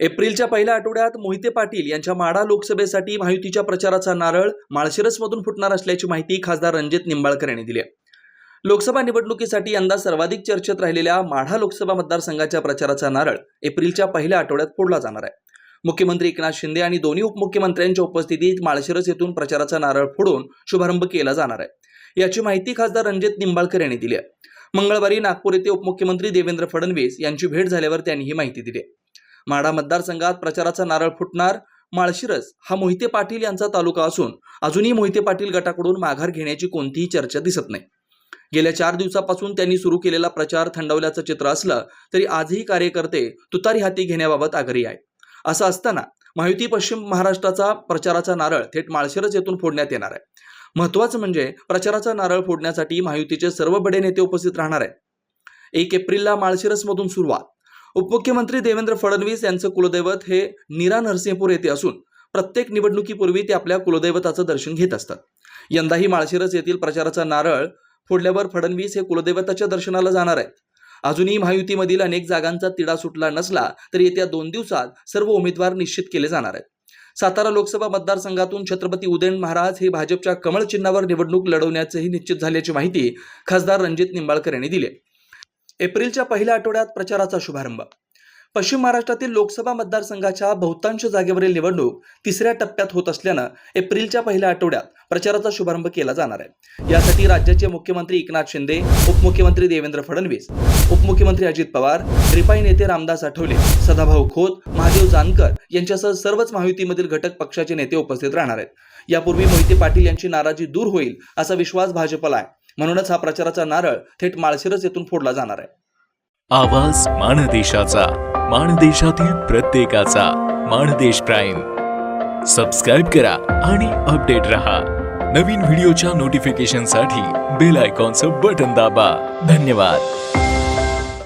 एप्रिलच्या पहिल्या आठवड्यात मोहिते पाटील यांच्या माडा लोकसभेसाठी महायुतीच्या प्रचाराचा नारळ माळशिरसमधून फुटणार असल्याची माहिती खासदार रणजित निंबाळकर यांनी दिली आहे. लोकसभा निवडणुकीसाठी यंदा सर्वाधिक चर्चेत राहिलेल्या माढा लोकसभा मतदारसंघाच्या प्रचाराचा नारळ एप्रिलच्या पहिल्या आठवड्यात फोडला जाणार आहे. मुख्यमंत्री एकनाथ शिंदे आणि दोन्ही उपमुख्यमंत्र्यांच्या उपस्थितीत माळशिरस येथून प्रचाराचा नारळ फोडून शुभारंभ केला जाणार आहे. याची माहिती खासदार रणजित निंबाळकर यांनी दिली आहे. मंगळवारी नागपूर येथे उपमुख्यमंत्री देवेंद्र फडणवीस यांची भेट झाल्यावर त्यांनी ही माहिती दिली आहे. माढा मतदारसंघात प्रचाराचा नारळ फुटणार माळशिरस हा मोहिते पाटील यांचा तालुका असून अजूनही मोहिते पाटील गटाकडून माघार घेण्याची कोणतीही चर्चा दिसत नाही. गेल्या चार दिवसापासून त्यांनी सुरू केलेला प्रचार थंडवल्याचं चित्र असलं तरी आजही कार्यकर्ते तुतारी हाती घेण्याबाबत आग्रही आहे असं असताना महायुती पश्चिम महाराष्ट्राचा प्रचाराचा नारळ थेट माळशिरस येथून फोडण्यात येणार आहे. महत्वाचं म्हणजे प्रचाराचा नारळ फोडण्यासाठी महायुतीचे सर्व बडे नेते उपस्थित राहणार आहेत. एक एप्रिलला माळशिरसमधून सुरुवात. उपमुख्यमंत्री देवेंद्र फडणवीस यांचं कुलदैवत हे नीरा नरसिंहपूर येथे असून प्रत्येक निवडणुकीपूर्वी ते आपल्या कुलदैवताचं दर्शन घेत असतात. यंदाही माळशिरस येथील प्रचाराचा नारळ फोडल्यावर फडणवीस हे कुलदैवताच्या दर्शनाला जाणार आहेत. अजूनही महायुतीमधील अनेक जागांचा तिढा सुटला नसला तरी येत्या दोन दिवसात सर्व उमेदवार निश्चित केले जाणार आहेत. सातारा लोकसभा मतदारसंघातून छत्रपती उदयन महाराज हे भाजपच्या कमळ चिन्हावर निवडणूक लढवण्याचेही निश्चित झाल्याची माहिती खासदार रणजित निंबाळकर यांनी दिली एप्रिलच्या पहिल्या आठवड्यात प्रचाराचा शुभारंभ. पश्चिम महाराष्ट्रातील लोकसभा मतदारसंघाच्या बहुतांश जागेवरील निवडणूक तिसऱ्या टप्प्यात होत असल्यानं एप्रिलच्या पहिल्या आठवड्यात प्रचाराचा शुभारंभ केला जाणार आहे. यासाठी राज्याचे मुख्यमंत्री एकनाथ शिंदे उपमुख्यमंत्री देवेंद्र फडणवीस उपमुख्यमंत्री अजित पवार रिपाई नेते रामदास आठवले सदाभाऊ खोत महादेव जानकर यांच्यासह सर्वच महायुतीमधील घटक पक्षाचे नेते उपस्थित राहणार आहेत. यापूर्वी मोहिते पाटील यांची नाराजी दूर होईल असा विश्वास भाजपला आहे. म्हणूनच हा प्रचाराचा नारळ थेट माळशिरस येथून फोडला जाणार आहे. आवाज माणदेशाचा माणदेशातील प्रत्येकाचा माणदेश प्राईम. सबस्क्राईब करा आणि अपडेट रहा. नवीन व्हिडिओच्या नोटिफिकेशनसाठी बेल आयकॉनचं बटन दाबा. धन्यवाद.